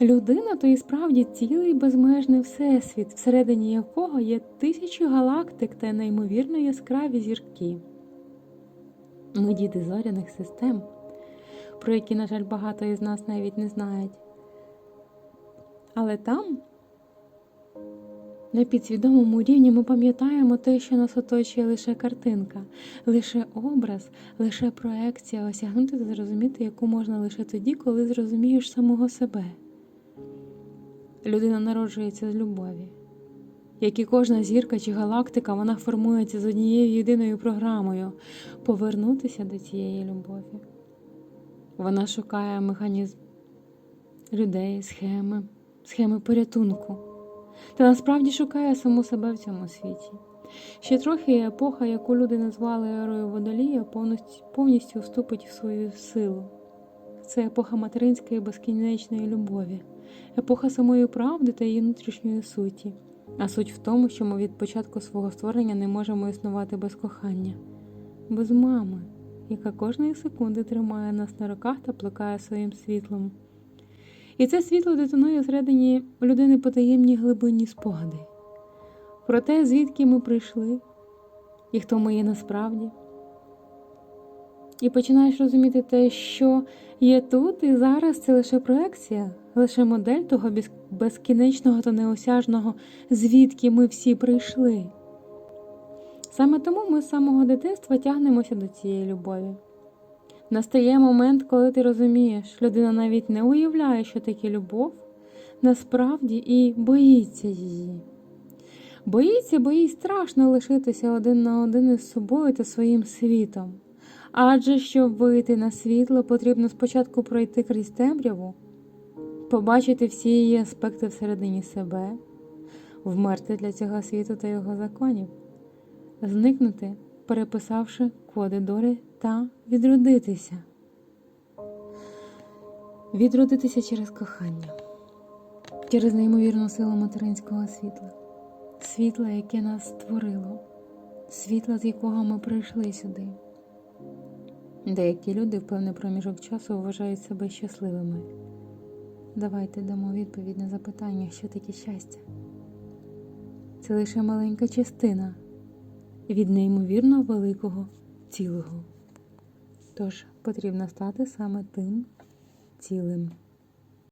Людина то і справді цілий безмежний всесвіт, всередині якого є тисячі галактик та неймовірно яскраві зірки. Ми діти зоряних систем, про які, на жаль, багато із нас навіть не знають. Але там, на підсвідомому рівні, ми пам'ятаємо те, що нас оточує лише картинка, лише образ, лише проекція, осягнути та зрозуміти, яку можна лише тоді, коли зрозумієш самого себе. Людина народжується з любові. Як і кожна зірка чи галактика, вона формується з однією єдиною програмою повернутися до цієї любові. Вона шукає механізм людей, схеми, схеми порятунку. Та насправді шукає саму себе в цьому світі. Ще трохи епоха, яку люди назвали ерою водолія, повністю вступить в свою силу. Це епоха материнської безкінечної любові, епоха самої правди та її внутрішньої суті. А суть в тому, що ми від початку свого створення не можемо існувати без кохання, без мами, яка кожної секунди тримає нас на руках та плекає своїм світлом. І це світло детонує всередині людини потаємні глибинні спогади про те, звідки ми прийшли і хто ми є насправді. І починаєш розуміти те, що є тут і зараз це лише проекція, лише модель того безкінечного та неосяжного, звідки ми всі прийшли. Саме тому ми з самого дитинства тягнемося до цієї любові. Настає момент, коли ти розумієш, людина навіть не уявляє, що таке любов насправді і боїться її. Боїться, бо їй страшно лишитися один на один із собою та своїм світом. Адже щоб вийти на світло, потрібно спочатку пройти крізь темряву, побачити всі її аспекти всередині себе, вмерти для цього світу та його законів, зникнути, переписавши коди долі та відродитися. Відродитися через кохання, через неймовірну силу материнського світла, світла, яке нас створило, світла, з якого ми прийшли сюди. Деякі люди в певний проміжок часу вважають себе щасливими. Давайте дамо відповідь на запитання, що таке щастя. Це лише маленька частина від неймовірно великого цілого. Тож потрібно стати саме тим цілим.